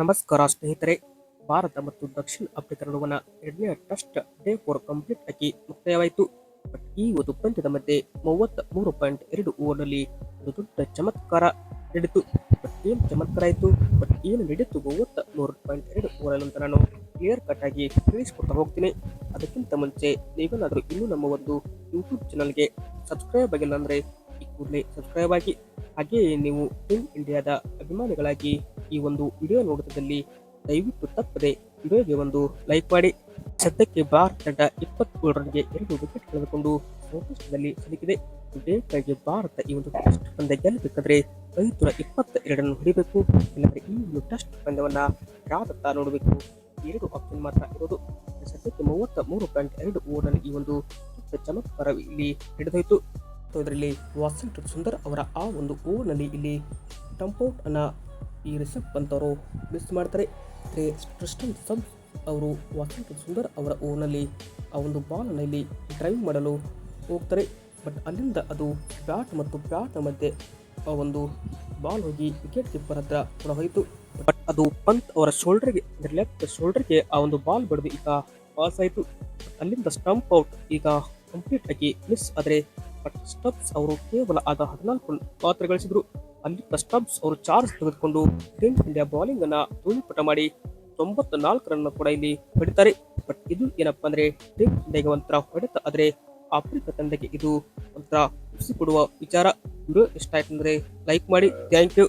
ನಮಸ್ಕಾರ ಸ್ನೇಹಿತರೆ. ಭಾರತ ಮತ್ತು ದಕ್ಷಿಣ ಆಫ್ರಿಕಾ ನಡುವಣ ಎರಡನೇ ಟೆಸ್ಟ್ ಡೇ ಫೋರ್ ಕಂಪ್ಲೀಟ್ ಆಗಿ ಮುಕ್ತಾಯವಾಯಿತು. ಬಟ್ ಈ ಒಂದು ಪಂದ್ಯದ ಮಧ್ಯೆ ಮೂವತ್ತ ಮೂರು ಪಾಯಿಂಟ್ ಎರಡು ಓವರ್ನಲ್ಲಿ ಒಂದು ದೊಡ್ಡ ಚಮತ್ಕಾರ ನಡೆಯಿತು. ಬಟ್ ಏನು ಚಮತ್ಕಾರ ಆಯಿತು? ಬಟ್ ಏನು ನಡೆಯಿತು ಮೂವತ್ತ ಮೂರು ಪಾಯಿಂಟ್ ಎರಡು ಓವರ್ ಅಂತ ನಾನು ಕ್ಲಿಯರ್ ಕಟ್ ಆಗಿ ತಿಳಿಸ್ಕೊಡ್ತಾ ಹೋಗ್ತೀನಿ. ಅದಕ್ಕಿಂತ ಮುಂಚೆ ನೀವೇನಾದರೂ ಇನ್ನೂ ನಮ್ಮ ಒಂದು ಯೂಟ್ಯೂಬ್ ಚಾನಲ್ಗೆ ಸಬ್ಸ್ಕ್ರೈಬ್ ಆಗಿಲ್ಲ ಅಂದರೆ ಈ ಕೂಡಲೇ ಸಬ್ಸ್ಕ್ರೈಬ್ ಆಗಿ. ಹಾಗೆಯೇ ನೀವು ಟೀಮ್ ಇಂಡಿಯಾದ ಅಭಿಮಾನಿಗಳಾಗಿ ಈ ಒಂದು ವಿಡಿಯೋ ನೋಡಿದಲ್ಲಿ ದಯವಿಟ್ಟು ತಪ್ಪದೆ ವಿಡಿಯೋಗೆ ಒಂದು ಲೈಕ್ ಮಾಡಿ. ಸದ್ಯಕ್ಕೆ ಭಾರತ ತಂಡ ಇಪ್ಪತ್ತೇಳು ರನ್ಗೆ ಎರಡು ವಿಕೆಟ್ ಕಳೆದುಕೊಂಡು ಸಂಕಷ್ಟದಲ್ಲಿ ಸಿಲುಕಿದೆ ಬೇಕಾಗಿ ಭಾರತ ಈ ಒಂದು ಟೆಸ್ಟ್ ಪಂದ್ಯ ಗೆಲ್ಲಬೇಕಾದ್ರೆ ಐದುನೂರ ಇಪ್ಪತ್ತ ಎರಡನ್ನು ಹೊಡಿಬೇಕು. ಇಲ್ಲಾಂದ್ರೆ ಈ ಒಂದು ಟೆಸ್ಟ್ ಪಂದ್ಯವನ್ನ ಯಾವತ್ತ ನೋಡಬೇಕು? ಎರಡು ಆಪ್ಷನ್ ಮಾತ್ರ ಇರೋದು. ಸದ್ಯಕ್ಕೆ ಮೂವತ್ತ ಮೂರು ಪಾಯಿಂಟ್ ಎರಡು ಓವರ್ನಲ್ಲಿ ಈ ಒಂದು ಚಮತ್ಕಾರ ಇಲ್ಲಿ ಹಿಡಿದೋಯ್ತು ಇದರಲ್ಲಿ ವಾಷಿಂಗ್ಟನ್ ಸುಂದರ್ ಅವರ ಆ ಒಂದು ಓವರ್ನಲ್ಲಿ ಇಲ್ಲಿ ಟಂಪೌಟ್ ಅನ್ನ ಈ ರಿಷಬ್ ಪಂತ್ ಅವರು ಮಿಸ್ ಮಾಡ್ತಾರೆ. ಆದರೆ ಟ್ರಿಸ್ಟನ್ ಸಬ್ ಅವರು ವಾಷಿಂಗ್ಟನ್ ಸುಂದರ್ ಅವರ ಓನಲ್ಲಿ ಆ ಒಂದು ಬಾಲ್ನಲ್ಲಿ ಡ್ರೈವ್ ಮಾಡಲು ಹೋಗ್ತಾರೆ. ಬಟ್ ಅಲ್ಲಿಂದ ಅದು ಬ್ಯಾಟ್ ಮತ್ತು ಬ್ಯಾಟ್ನ ಮಧ್ಯೆ ಆ ಒಂದು ಬಾಲ್ ಹೋಗಿ ವಿಕೆಟ್ ಕೀಪರ್ ಹತ್ರ ಕೂಡ ಹೋಯಿತು ಬಟ್ ಅದು ಪಂತ್ ಅವರ ಶೋಲ್ಡರ್ಗೆ, ಅಂದರೆ ಲೆಫ್ಟ್ ಶೋಲ್ಡರ್ಗೆ ಆ ಒಂದು ಬಾಲ್ ಬಡಿದು ಈಗ ಪಾಸ್ ಆಯಿತು. ಅಲ್ಲಿಂದ ಸ್ಟಂಪ್ ಔಟ್ ಈಗ ಕಂಪ್ಲೀಟ್ ಆಗಿ ಮಿಸ್ ಆದರೆ, ಬಟ್ ಸ್ಟಪ್ಸ್ ಅವರು ಕೇವಲ ಆಗ ಹದಿನಾಲ್ಕು ಪಾತ್ರ ಗಳಿಸಿದ್ರು. ಅಲ್ಲಿಂದ ಸ್ಟಬ್ಸ್ ಅವರು ಚಾರ್ಜ್ ತೆಗೆದುಕೊಂಡು ಟೀಮ್ ಇಂಡಿಯಾ ಬೌಲಿಂಗ್ ಅನ್ನ ಧೂಳಿಪಟ ಮಾಡಿ ತೊಂಬತ್ತ ನಾಲ್ಕು ರನ್ ಕೂಡ ಇಲ್ಲಿ ಹೊಡಿತಾರೆ ಬಟ್ ಇದು ಏನಪ್ಪಾ ಅಂದ್ರೆ ಟೀಮ್ ಇಂಡಿಯಾಗೆ ಒಂಥರ ಹೊಡೆತ ಆದ್ರೆ ಆಫ್ರಿಕಾ ತಂಡಕ್ಕೆ ಇದು ಒಂಥರ ಖುಷಿ ಕೊಡುವ ವಿಚಾರ. ವಿಡಿಯೋ ಇಷ್ಟ ಆಯ್ತು ಅಂದ್ರೆ ಲೈಕ್ ಮಾಡಿ. Thank you